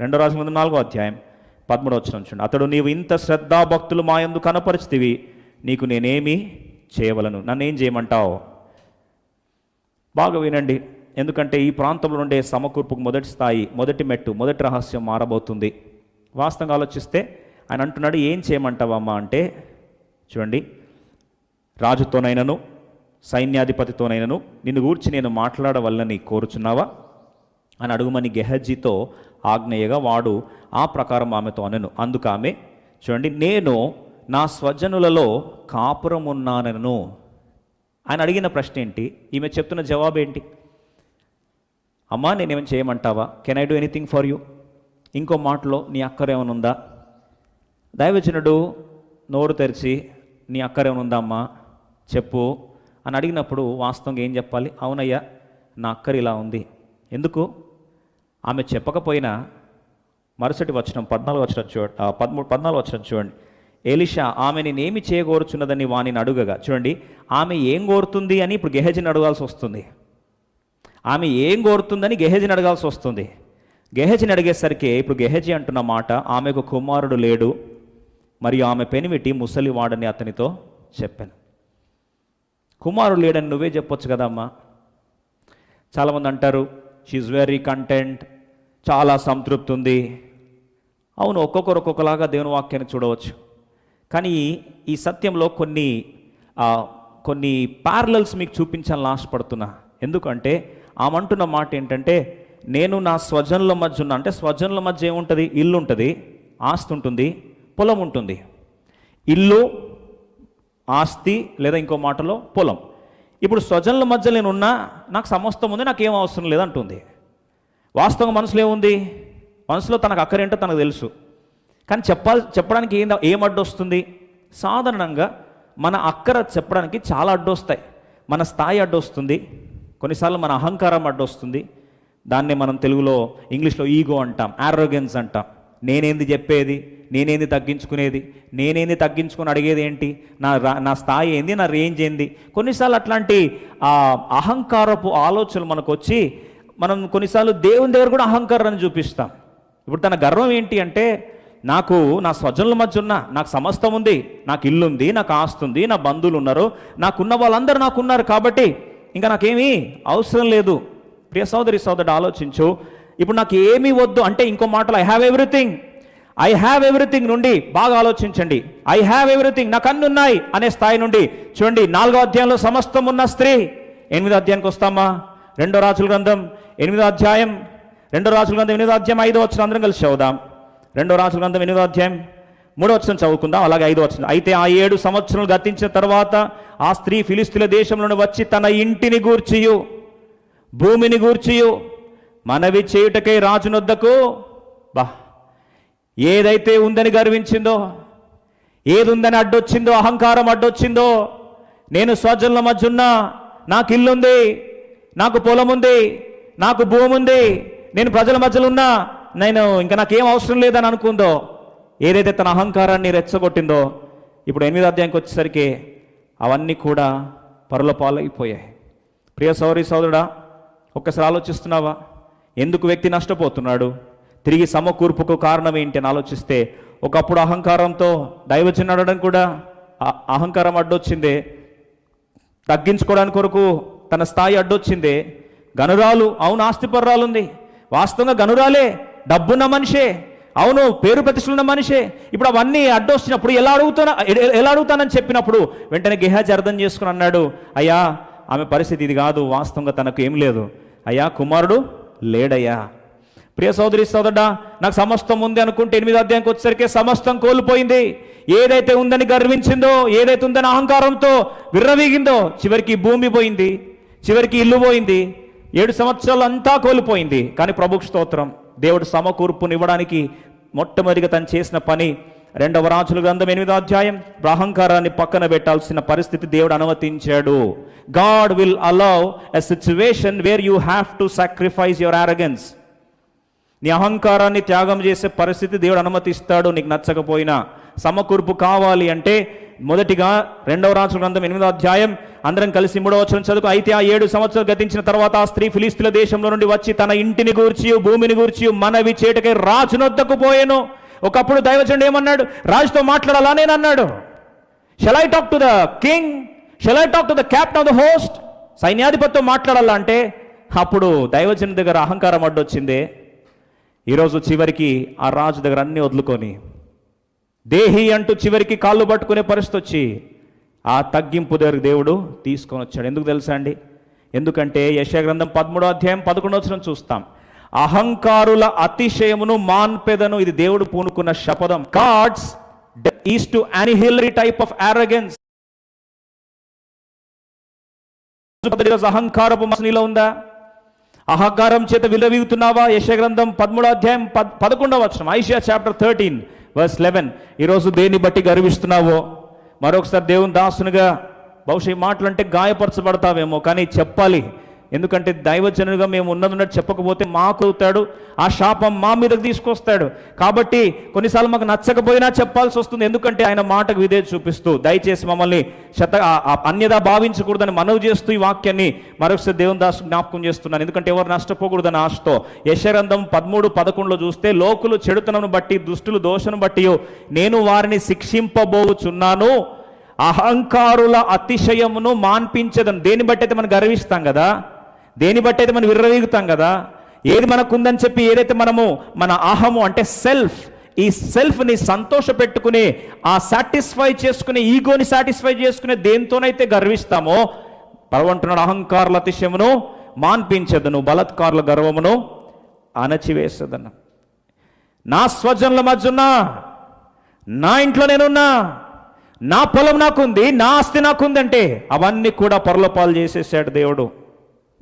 రెండో రాజు ముందు నాలుగో అధ్యాయం పదమూడో వచ్చిన చూడండి. అతడు నీవు ఇంత శ్రద్ధాభక్తులు మా యందు కనపరిచితివి నీకు నేనేమి చేయవలను. నన్ను ఏం చేయమంటావు? బాగా వినండి. ఎందుకంటే ఈ ప్రాంతంలో ఉండే సమకూర్పుకు మొదటి స్థాయి మొదటి మెట్టు మొదటి రహస్యం మారబోతుంది. వాస్తవంగా ఆలోచిస్తే ఆయన అంటున్నాడు ఏం చేయమంటావమ్మా? అంటే చూడండి. రాజుతోనైనను సైన్యాధిపతితోనైనను నిన్ను గూర్చి నేను మాట్లాడవల్లని కోరుచున్నావా? అని అడుగుమని గెహజీతో ఆజ్ఞయగా వాడు ఆ ప్రకారం ఆమెతో అనెను. అందుకు ఆమె చూడండి నేను నా స్వజనులలో కాపురం ఉన్నానను ఆయన అడిగిన ప్రశ్న ఏంటి ఈమె చెప్తున్న జవాబు ఏంటి అమ్మా నేనేమైనా చేయమంటావా? Can I do anything for you ఇంకో మాటలో నీ అక్కర ఏమైనా దైవజనుడు నోరు తెరిచి నీ అక్కర అమ్మా? చెప్పు. అని అడిగినప్పుడు వాస్తవంగా ఏం చెప్పాలి? అవునయ్యా నా అక్కర ఇలా ఉంది. ఎందుకు? ఆమె చెప్పకపోయినా మరుసటి వచనం పద్నాలుగు వచ్చిన చూడ పదమూడు పద్నాలుగు వచ్చిన చూడండి. ఎలిషా ఆమె నేనేమి చేయగోరుచున్నదని వాణిని అడుగగా. చూడండి ఆమె ఏం కోరుతుంది అని ఇప్పుడు గెహజిని అడగాల్సి వస్తుంది. ఆమె ఏం కోరుతుందని గెహజిని అడగాల్సి వస్తుంది. గెహజిని అడిగేసరికి ఇప్పుడు గెహజి అంటున్న మాట ఆమెకు కుమారుడు లేడు మరియు ఆమె పెనిమిటి ముసలివాడని అతనితో చెప్పాను. కుమారుడు లేడని నువ్వే చెప్పొచ్చు కదమ్మా. చాలామంది అంటారు షీఈ్ వెరీ కంటెంట్ చాలా సంతృప్తి ఉంది. అవును ఒక్కొక్కరు ఒక్కొక్కలాగా దేవుని వాక్యాన్ని చూడవచ్చు. కానీ ఈ సత్యంలో కొన్ని కొన్ని ప్యారలల్స్ మీకు చూపించాలని ఆశపడుతున్నా. ఎందుకంటే ఆమె అంటున్న మాట ఏంటంటే నేను నా స్వజనుల మధ్య ఉన్నా అంటే స్వజనుల మధ్య ఏముంటుంది? ఇల్లు ఉంటుంది ఆస్తి ఉంటుంది పొలం ఉంటుంది. ఇల్లు ఆస్తి లేదా ఇంకో మాటలో పొలం. ఇప్పుడు స్వజనుల మధ్య నేను ఉన్నా నాకు సమస్తం ఉంది నాకు ఏం అవసరం లేదంటుంది. వాస్తవం మనసులో ఏముంది? మనసులో తనకు అక్కరేంటో తనకు తెలుసు. కానీ చెప్పాలి చెప్పడానికి ఏం ఏం అడ్డొస్తుంది? సాధారణంగా మన అక్కర చెప్పడానికి చాలా అడ్డొస్తాయి. మన స్థాయి అడ్డొస్తుంది. కొన్నిసార్లు మన అహంకారం అడ్డు వస్తుంది దాన్నే మనం తెలుగులో ఇంగ్లీష్లో ఈగో అంటాం ఆరోగెన్స్ అంటాం. నేనేంది చెప్పేది? నేనేంది తగ్గించుకునేది? నేనేంది తగ్గించుకొని అడిగేది ఏంటి? నా రా- నా స్థాయి ఏంది? నా రేంజ్ ఏంది? కొన్నిసార్లు అట్లాంటి ఆ అహంకారపు ఆలోచనలు మనకు వచ్చి మనం కొన్నిసార్లు దేవుని దగ్గర కూడా అహంకారాన్ని చూపిస్తాం. ఇప్పుడు తన గర్వం ఏంటి అంటే నాకు నా స్వజనుల మధ్య ఉన్న నాకు సమస్తం ఉంది నాకు ఇల్లు ఉంది నాకు ఆస్తి ఉంది నా బంధువులు ఉన్నారు నాకున్న వాళ్ళందరూ నాకున్నారు కాబట్టి ఇంకా నాకేమీ అవసరం లేదు. ప్రియ సోదరి సోదరుడు ఆలోచించు. ఇప్పుడు నాకు ఏమీ వద్దు అంటే ఇంకో మాటలో I have everything I have everything నుండి బాగా ఆలోచించండి. ఐ హ్యావ్ ఎవ్రీథింగ్ నాకు అన్ని ఉన్నాయి అనే స్థాయి నుండి. చూడండి నాలుగో అధ్యాయంలో సమస్తం ఉన్న స్త్రీ. ఎనిమిదో అధ్యాయానికి వస్తామా? రెండో రాజుల గ్రంథం ఎనిమిదో అధ్యాయం. రెండో రాజుల గ్రంథం ఎనిమిదో అధ్యాయం ఐదో వచ్చిన అందరం కలిసి చదువుదాం. రెండో రాజుల గ్రంథం ఎనిమిదో అధ్యాయం. మూడో వచ్చిన చదువుకుందాం అలాగే ఐదో వచ్చిన అయితే ఆ ఏడు సంవత్సరాలు గతించిన తర్వాత ఆ స్త్రీ ఫిలిస్తీన్ల దేశంలో వచ్చి తన ఇంటిని గూర్చియు భూమిని గూర్చియు మనవి చేయుటకై రాజునొద్దకు బా ఏదైతే ఉందని గర్వించిందో ఏది ఉందని అడ్డొచ్చిందో అహంకారం అడ్డొచ్చిందో నేను స్వజనుల మధ్య ఉన్నా నాకు ఇల్లుంది నాకు పొలం ఉంది నాకు భూమి ఉంది నేను ప్రజల మధ్యలో ఉన్నా నేను ఇంకా నాకేం అవసరం లేదని అనుకుందో ఏదైతే తన అహంకారాన్ని రెచ్చగొట్టిందో ఇప్పుడు ఎనిమిది అధ్యాయంకి వచ్చేసరికి అవన్నీ కూడా పరుల పాలైపోయాయి. ప్రియ సౌరీ సోదరుడా ఒక్కసారి ఆలోచిస్తున్నావా? ఎందుకు వ్యక్తి నష్టపోతున్నాడు? తిరిగి సమకూర్పుకు కారణం ఏంటి అని ఆలోచిస్తే ఒకప్పుడు అహంకారంతో దైవజన్ అడడం కూడా అహంకారం అడ్డొచ్చిందే. తగ్గించుకోవడానికి కొరకు తన స్థాయి అడ్డొచ్చిందే. గనురాలు అవును ఆస్తిపర్రాలు ఉంది వాస్తవంగా గనురాలే డబ్బున్న మనిషే అవును పేరు ప్రతిష్టలున్న మనిషే. ఇప్పుడు అవన్నీ అడ్డొచ్చినప్పుడు ఎలా అడుగుతున్నా ఎలా అడుగుతానని చెప్పినప్పుడు వెంటనే గెహాజీ అర్థం చేసుకుని అన్నాడు అయ్యా ఆమె పరిస్థితి ఇది కాదు వాస్తవంగా తనకు ఏం లేదు. అయ్యా కుమారుడు లేడయ్యా. ప్రియ సోదరి సోదరుడా నాకు సమస్తం ఉంది అనుకుంటే ఎనిమిది అధ్యాయంకి వచ్చేసరికి సమస్తం కోల్పోయింది. ఏదైతే ఉందని గర్వించిందో ఏదైతే ఉందని అహంకారంతో విర్రవీగిందో చివరికి భూమి పోయింది చివరికి ఇల్లు పోయింది ఏడు సంవత్సరాలు అంతా కోల్పోయింది. కానీ ప్రభుకు స్తోత్రం దేవుడు సమకూర్పునివ్వడానికి మొట్టమొదటిగా తను చేసిన పని రెండవ రాజుల గ్రంథం ఎనిమిదో అధ్యాయం అహంకారాన్ని పక్కన పెట్టాల్సిన పరిస్థితి దేవుడు అనుమతించాడు. God will allow a situation where you have to sacrifice your arrogance. నీ అహంకారాన్ని త్యాగం చేసే పరిస్థితి దేవుడు అనుమతిస్తాడు నీకు నచ్చకపోయినా. సమకూర్పు కావాలి అంటే మొదటిగా రెండవ రాజు గ్రంథం ఎనిమిదో అధ్యాయం అందరం కలిసి మూడవ వచనం చదువు అయితే ఆ ఏడు సంవత్సరాలు గతించిన తర్వాత ఆ స్త్రీ ఫిలిస్తుల దేశంలో నుండి వచ్చి తన ఇంటిని గూర్చి భూమిని గూర్చి మనవి చేటకై రాజునొద్దకు పోయాను. ఒకప్పుడు దైవజనుడు ఏమన్నాడు? రాజుతో మాట్లాడాలా నేను అన్నాడు shall I talk to the king shall I talk to the captain of the host సైన్యాధిపతితో మాట్లాడాలా అంటే అప్పుడు దైవజన్ దగ్గర అహంకారం అడ్డొచ్చిందే. ఈరోజు చివరికి ఆ రాజు దగ్గర అన్ని వదులుకొని దేహి అంటూ చివరికి కాళ్ళు పట్టుకునే పరిస్థితి వచ్చి ఆ తగ్గింపు దగ్గర దేవుడు తీసుకొని వచ్చాడు. ఎందుకు తెలుసా అండి? ఎందుకంటే యశగ్రంథం పదమూడో అధ్యాయం పదకొండో వచ్చిన చూస్తాం. అహంకారుల అతిశయమును మాన్పెదను ఇది దేవుడు పూనుకున్న శపథం. God's is to annihilate type of arrogance అహంకారపు మసనీలో ఉందా? అహంకారం చేత విలవీగుతున్నావా యశగ్రంథం పదమూడో అధ్యాయం పద్ పదకొండవ వచ్చిన Isaiah chapter thirteen verse eleven ఈరోజు దేన్ని బట్టి గర్విస్తున్నావో? మరొకసారి దేవుని దాసునిగా బహుశా ఈ మాటలు అంటే గాయపరచబడతావేమో కానీ చెప్పాలి. ఎందుకంటే దైవజనుగా మేము ఉన్నదన్నట్టు చెప్పకపోతే మాకు అవుతాడు ఆ శాపం మా మీదకి తీసుకొస్తాడు. కాబట్టి కొన్నిసార్లు మాకు నచ్చకపోయినా చెప్పాల్సి వస్తుంది. ఎందుకంటే ఆయన మాటకు విధేయత చూపిస్తూ దయచేసి మమ్మల్ని శత అన్యదా భావించకూడదని మనవి చేస్తూ ఈ వాక్యాన్ని మరొకసారి దేవుని దాసు జ్ఞాపకం చేస్తున్నాను. ఎందుకంటే ఎవరు నష్టపోకూడదని ఆశతో యశరంధం పదమూడు పదకొండులో చూస్తే లోకులు చెడుతనను బట్టి దుష్టులు దోషను బట్టి నేను వారిని శిక్షింపబోచున్నాను. అహంకారుల అతిశయమును మాన్పించదని. దేని బట్టి అయితే మనం గర్విస్తాం కదా? దేని బట్టి అయితే మనం విర్రవీగుతాం కదా ఏది మనకు ఉందని చెప్పి ఏదైతే మనము మన అహము అంటే సెల్ఫ్ ఈ సెల్ఫ్ని సంతోష పెట్టుకుని ఆ సాటిస్ఫై చేసుకునే ఈగోని సాటిస్ఫై చేసుకునే దేంతోనైతే గర్విస్తామో పరవంటున్నాడు అహంకారుల అతిశయమును మాన్పించదును బలత్కారుల గర్వమును అణచివేసదను. నా స్వజనుల మధ్యున్నా నా ఇంట్లో నేనున్నా నా పొలం నాకుంది నా ఆస్తి నాకుందంటే అవన్నీ కూడా పొరలపాలు చేసేసాడు దేవుడు.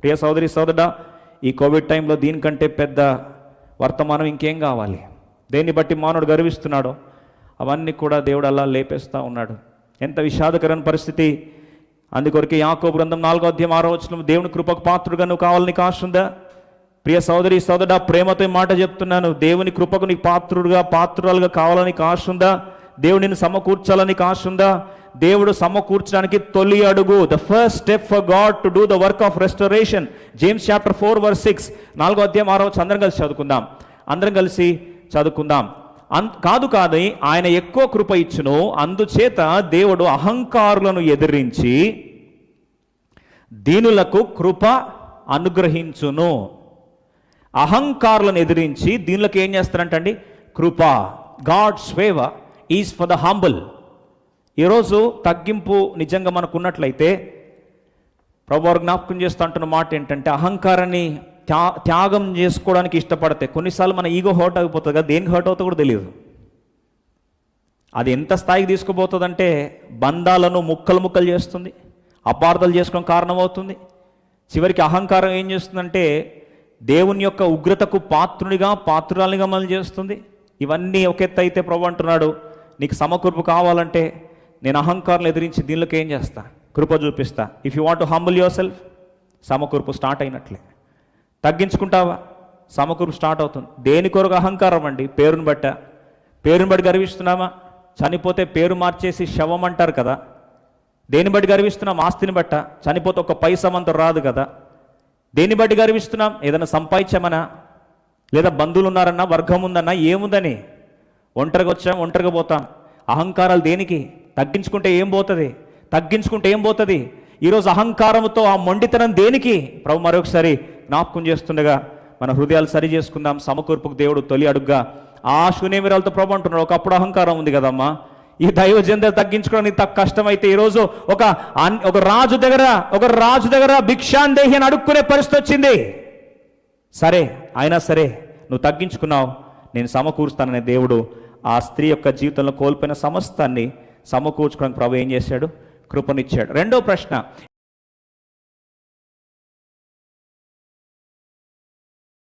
ప్రియ సోదరి సోదరుడా ఈ కోవిడ్ టైంలో దీనికంటే పెద్ద వర్తమానం ఇంకేం కావాలి? దేన్ని బట్టి మానవుడు గర్విస్తున్నాడో అవన్నీ కూడా దేవుడు అలా లేపేస్తూ ఉన్నాడు. ఎంత విషాదకరమైన పరిస్థితి. అందుకొరకే యాకో బృందం నాలుగో అధ్యాయం ఆరో వచ్చిన దేవుని కృపకు పాత్రుడుగా నువ్వు కావాలని నీకు ఉందా ప్రియ సోదరి సోదరుడా ప్రేమతో మాట చెప్తున్నాను. దేవుని కృపకు నీకు పాత్రుడుగా పాత్రురాలుగా కావాలని కాశ ఉందా దేవుడు నిన్ను సమకూర్చాలని కాశ ఉందా దేవుడు సమకూర్చడానికి తొలి అడుగు. The first step for God to do the work of restoration James chapter four verse six నాలుగో అధ్యాయం ఆరో అందరం కలిసి చదువుకుందాం. అందరం కలిసి చదువుకుందాం. అన్ కాదు కాదని ఆయన ఎక్కువ కృప ఇచ్చును. అందుచేత దేవుడు అహంకారులను ఎదిరించి దీనులకు కృప అనుగ్రహించును. అహంకారులను ఎదిరించి దీనిలోకి ఏం చేస్తారంటండి? కృప. God's favour is for the humble ఈరోజు తగ్గింపు నిజంగా మనకు ఉన్నట్లయితే ప్రభు జ్ఞాపకం చేస్తూ అంటున్న మాట ఏంటంటే అహంకారాన్ని త్యా త్యాగం చేసుకోవడానికి ఇష్టపడితే కొన్నిసార్లు మన ఈగో హర్ట్ అయిపోతుంది కదా దేనికి హర్ట్ అవుతుందో కూడా తెలియదు. అది ఎంత స్థాయికి తీసుకుపోతుందంటే బంధాలను ముక్కలు ముక్కలు చేస్తుంది అపార్థాలు చేసుకోవడం కారణమవుతుంది. చివరికి అహంకారం ఏం చేస్తుందంటే దేవుని యొక్క ఉగ్రతకు పాత్రునిగా పాత్రురాలిగా మనం చేస్తుంది. ఇవన్నీ ఒక ఎత్తు అయితే ప్రభు అంటున్నాడు నీకు సమకూర్పు కావాలంటే నేను అహంకారం ఎదిరించి దీనిలోకి ఏం చేస్తా? కృప చూపిస్తా. If you want to humble yourself సమకూర్పు start అయినట్లే. తగ్గించుకుంటావా? సమకూర్పు స్టార్ట్ అవుతుంది. దేని కొరకు అహంకారం అండి? పేరుని బట్ట. పేరుని బట్టి గర్విస్తున్నామా? చనిపోతే పేరు మార్చేసి శవం అంటారు కదా. దేని బట్టి గర్విస్తున్నాం? ఆస్తిని బట్ట. చనిపోతే ఒక పైసమంత రాదు కదా. దేన్ని బట్టి గర్విస్తున్నాం? ఏదైనా సంపాదించామనా? లేదా బంధువులు ఉన్నారన్నా? వర్గం ఉందన్నా? ఏముందని? ఒంటరిగా వచ్చాం ఒంటరిగా పోతాం. అహంకారాలు దేనికి? తగ్గించుకుంటే ఏం పోతుంది? తగ్గించుకుంటే ఏం పోతుంది? ఈరోజు అహంకారంతో ఆ మొండితనం దేనికి? ప్రభు మరొకసారి జ్ఞాపకం చేస్తుండగా మన హృదయాలు సరి చేసుకుందాం సమకూర్పుకు దేవుడు తొలి అడుగ్గా. ఆ శూన్యమిరాలతో ప్రభు అంటున్నాడు ఒకప్పుడు అహంకారం ఉంది కదమ్మా. ఈ దైవజన్ దగ్గర తగ్గించుకోవడానికి తక్కువ కష్టమైతే ఈరోజు ఒక ఒక రాజు దగ్గర ఒక రాజు దగ్గర భిక్షాందేహి అని అడుక్కునే పరిస్థితి వచ్చింది. సరే అయినా సరే నువ్వు తగ్గించుకున్నావు నేను సమకూరుస్తాననే దేవుడు ఆ స్త్రీ యొక్క జీవితంలో కోల్పోయిన సమస్తాన్ని సమకూర్చుకోవడానికి ప్రభు ఏం చేశాడు? కృపనిచ్చాడు. రెండో ప్రశ్న